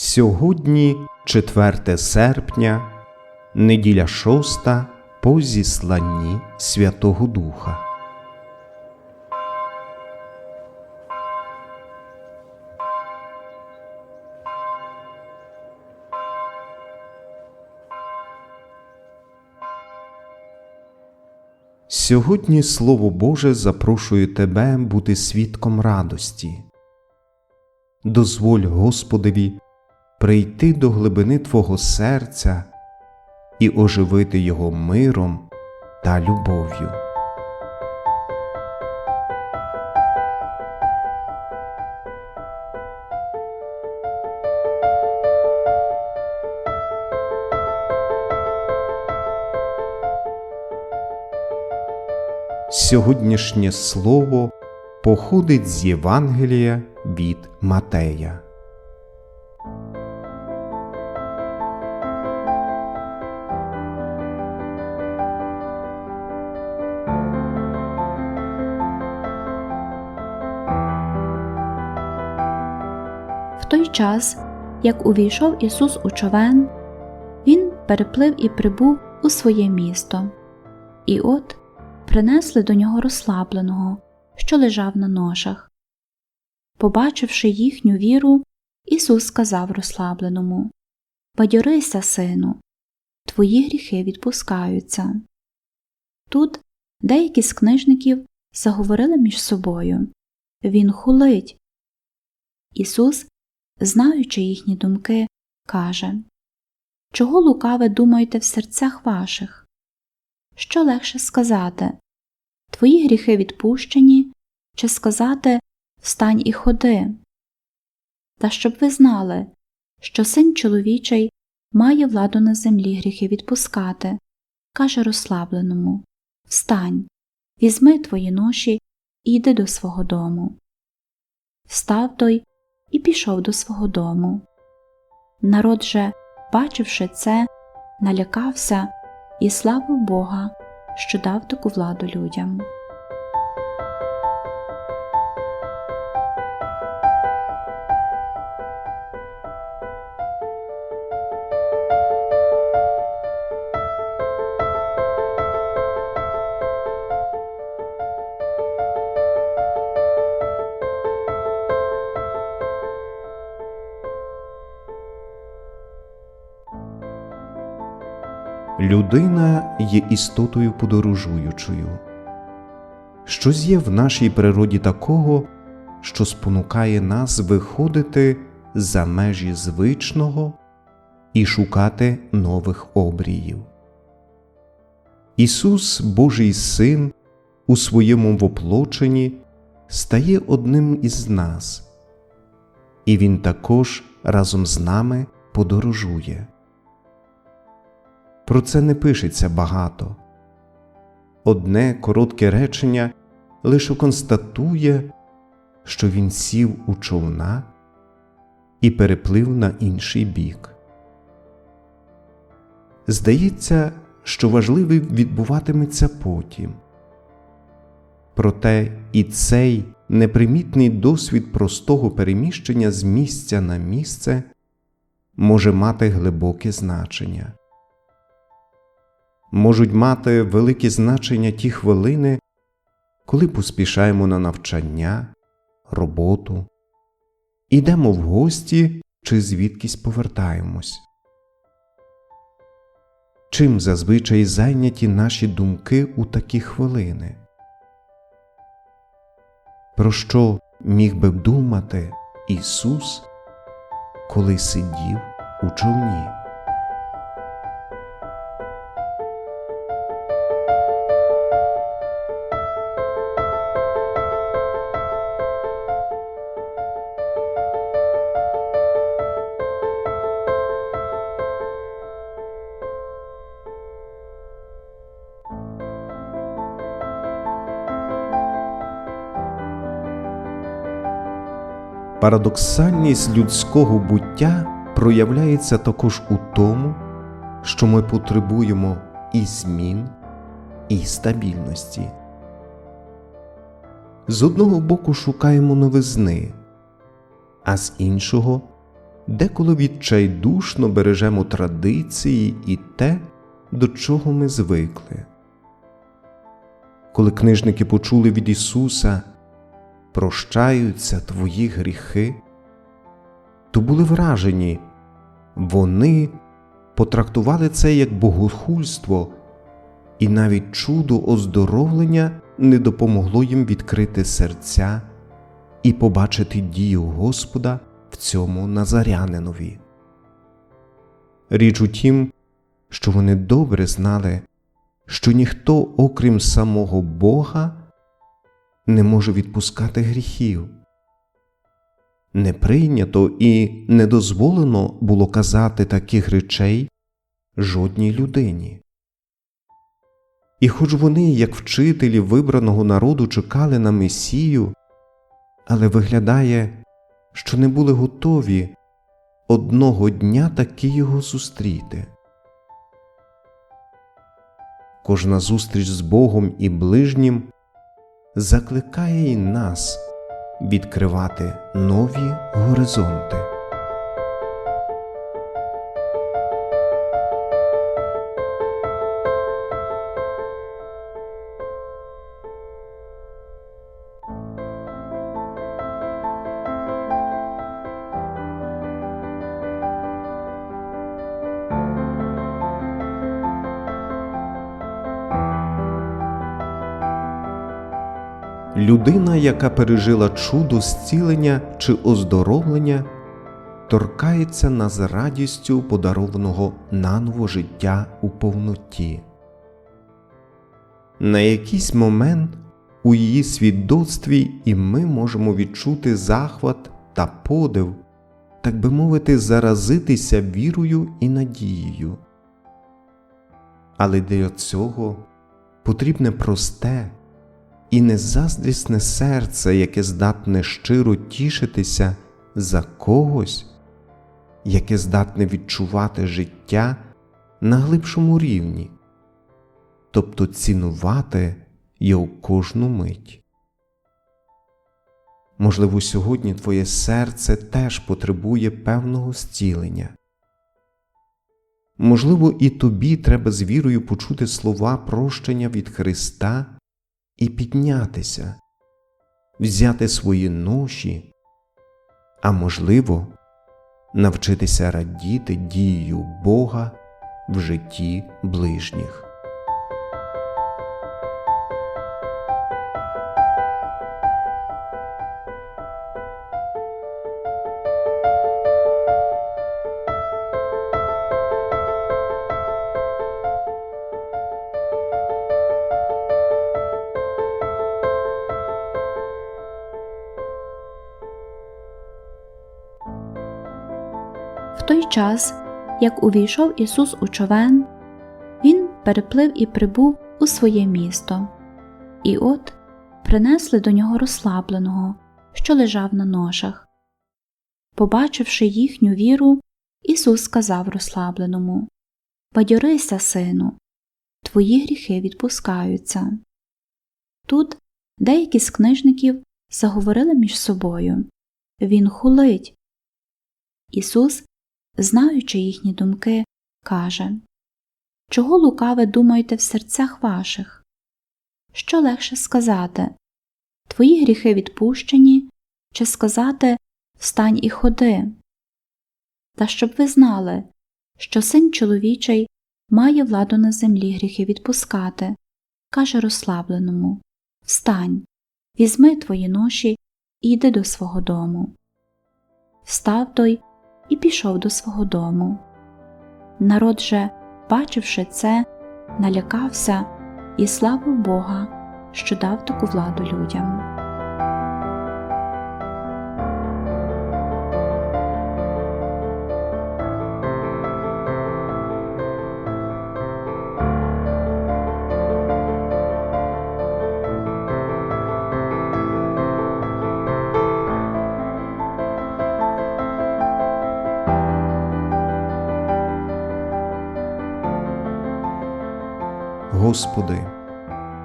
Сьогодні 4 серпня, неділя шоста по зісланні Святого Духа. Сьогодні Слово Боже запрошує тебе бути свідком радості. Дозволь Господові прийти до глибини Твого серця і оживити його миром та любов'ю. Сьогоднішнє слово походить з Євангелія від Матея. Той час, як увійшов Ісус у човен, Він переплив і прибув у своє місто. І от принесли до нього розслабленого, що лежав на ношах. Побачивши їхню віру, Ісус сказав розслабленому Бадьорися, сину, твої гріхи відпускаються. Тут деякі з книжників заговорили між собою Він хулить. Ісус, знаючи їхні думки, каже Чого лукаве думаєте в серцях ваших? Що легше сказати Твої гріхи відпущені, чи сказати Встань і ходи. Та щоб ви знали, що син чоловічий має владу на землі гріхи відпускати, каже розслабленому Встань, візьми твої ноші і йди до свого дому. Встав той і пішов до свого дому. Народ же, бачивши це, налякався і славив Бога, що дав таку владу людям. Людина є істотою подорожуючою. Щось є в нашій природі такого, що спонукає нас виходити за межі звичного і шукати нових обріїв. Ісус, Божий Син, у своєму воплоченні стає одним із нас, і Він також разом з нами подорожує. Про це не пишеться багато. Одне коротке речення лише констатує, що він сів у човна і переплив на інший бік. Здається, що важливий відбуватиметься потім. Проте і цей непримітний досвід простого переміщення з місця на місце може мати глибоке значення можуть мати велике значення ті хвилини, коли поспішаємо на навчання, роботу, ідемо в гості чи звідкись повертаємось. Чим зазвичай зайняті наші думки у такі хвилини? Про що міг би думати Ісус, коли сидів у човні? Парадоксальність людського буття проявляється також у тому, що ми потребуємо і змін, і стабільності. З одного боку шукаємо новизни, а з іншого деколи відчайдушно бережемо традиції і те, до чого ми звикли. Коли книжники почули від Ісуса прощаються твої гріхи, то були вражені, вони потрактували це як богохульство, і навіть чудо оздоровлення не допомогло їм відкрити серця і побачити дію Господа в цьому назарянинові. Річ у тім, що вони добре знали, що ніхто, окрім самого Бога, не може відпускати гріхів. Не прийнято і не дозволено було казати таких речей жодній людині. І хоч вони, як вчителі вибраного народу, чекали на Месію, але виглядає, що не були готові одного дня таки його зустріти. Кожна зустріч з Богом і ближнім закликає й нас відкривати нові горизонти. Людина, яка пережила чудо зцілення чи оздоровлення, торкається нас радістю подарованого наново життя у повноті. На якийсь момент у її свідоцтві і ми можемо відчути захват та подив, так би мовити, заразитися вірою і надією. Але для цього потрібне просте і незаздрісне серце, яке здатне щиро тішитися за когось, яке здатне відчувати життя на глибшому рівні, тобто цінувати його кожну мить. Можливо, сьогодні твоє серце теж потребує певного зцілення. Можливо, і тобі треба з вірою почути слова прощення від Христа і піднятися, взяти свої ноші, а можливо, навчитися радіти дією Бога в житті ближніх. В той час, як увійшов Ісус у човен, Він переплив і прибув у своє місто, і от принесли до нього розслабленого, що лежав на ношах. Побачивши їхню віру, Ісус сказав розслабленому Бадьорися, сину, твої гріхи відпускаються. Тут деякі з книжників заговорили між собою Він хулить. Ісус знаючи їхні думки, каже Чого лукаве думаєте в серцях ваших? Що легше сказати Твої гріхи відпущені, чи сказати Встань і ходи? Та щоб ви знали, що син чоловічий має владу на землі гріхи відпускати, каже розслабленому Встань, візьми твої ноші і йди до свого дому. Встав той і пішов до свого дому. Народ же, бачивши це, налякався і славив Бога, що дав таку владу людям. Господи,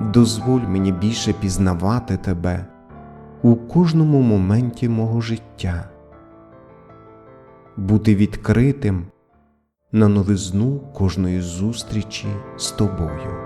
дозволь мені більше пізнавати Тебе у кожному моменті мого життя. бути відкритим на новизну кожної зустрічі з тобою.